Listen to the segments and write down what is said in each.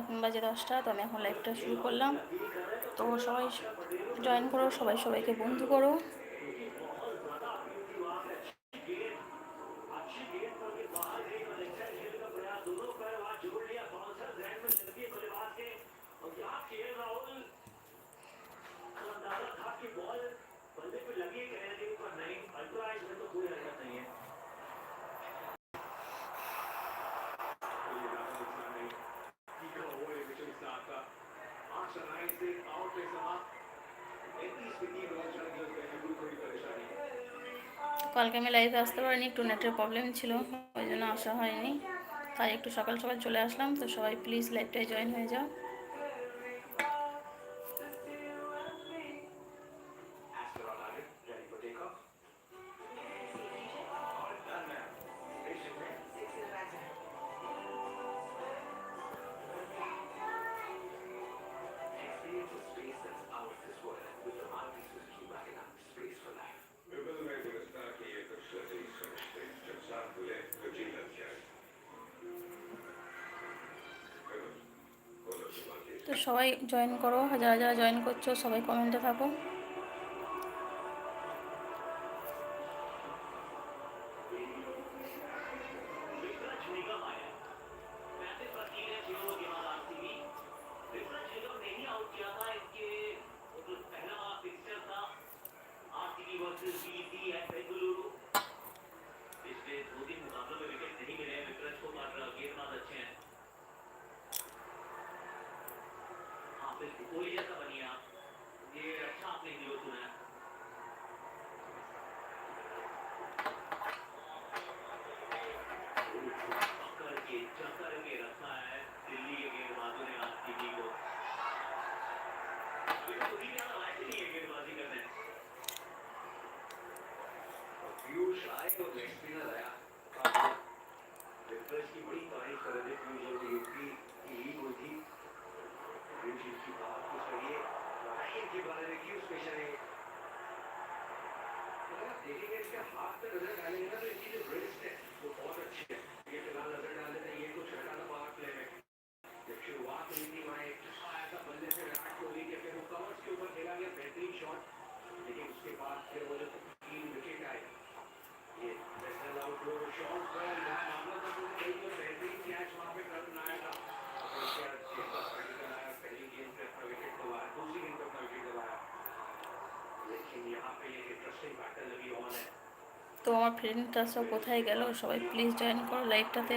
এখন বাজে দশটা তো আমি এখন লাইভটা শুরু করলাম তো সবাই জয়েন করো সবাই সবাইকে বন্ধু করো কালকে আমি লাইভে আসতে পারিনি একটু নেটের প্রবলেম ছিল ওই জন্য আসা হয়নি তাই একটু সকাল সকাল চলে আসলাম তো সবাই প্লিজ লাইভটায় জয়েন হয়ে যাও তো সবাই জয়েন করো যারা যারা জয়েন করছো সবাই কমেন্টে থাকো कोई जैसा बनिए आप ये अच्छा आपने हीरो चुना है पकड़ के चकर के रखा है दिल्ली के गेंदबाजों ने आज टीवी को पीयूष आए तो लेग स्पिनर आया रिफ्रेश की बड़ी तारीफ कर रहे थे पीयूष जी की बात को सुनिए राहिल के बारे में क्यों स्पेशल है देखेंगे इसके हाथ पे नजर डालेंगे ना तो इसकी जो रिस्ट है वो बहुत अच्छी है ये फिलहाल नजर डाल देते हैं ये कुछ हटाना बाहर प्ले में जब शुरुआत हुई थी वहाँ एक তো আমার ফ্রেন্ড ট্রান্সফার কোথায় গেল সবাই প্লিজ জয়েন করো লাইভটাতে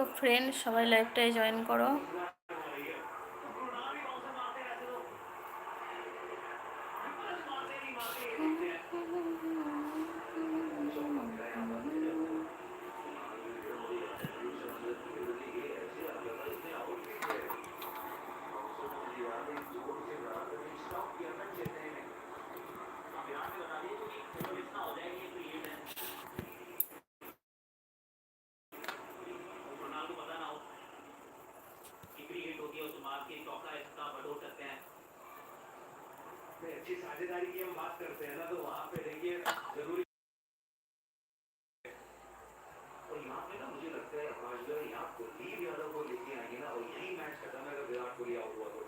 তো ফ্রেন্ড সবাই লাইভটায় জয়েন করো आपके चौका हिस्सा बटोर करते हैं अच्छी साझेदारी की हम बात करते हैं ना तो वहाँ पे देखिए जरूरी और यहाँ पे ना मुझे लगता है हमारे यहाँ कुलदीप यादव को लेके आएंगे ना और यही मैच खत्म है अगर विराट कोहली आउट हुआ तो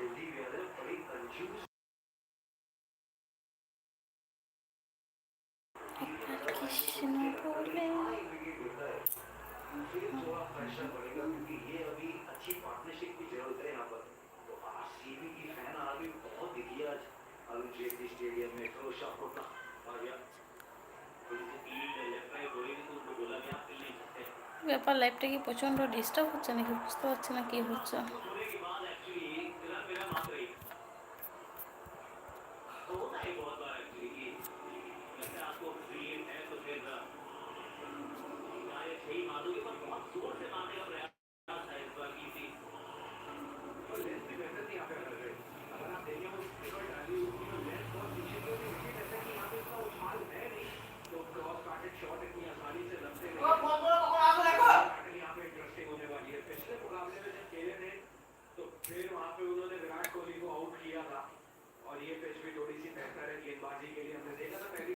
कुलदीप यादव बड़ी कंजूस कृष्ण बोले व्यापार लाइफ प्रेशर पड़ेगा क्योंकि ये डिस्टर्ब हो पार्टनरशिप की जरूरत है यहाँ पर तो आरसीबी की फैन आर्मी बहुत दिखी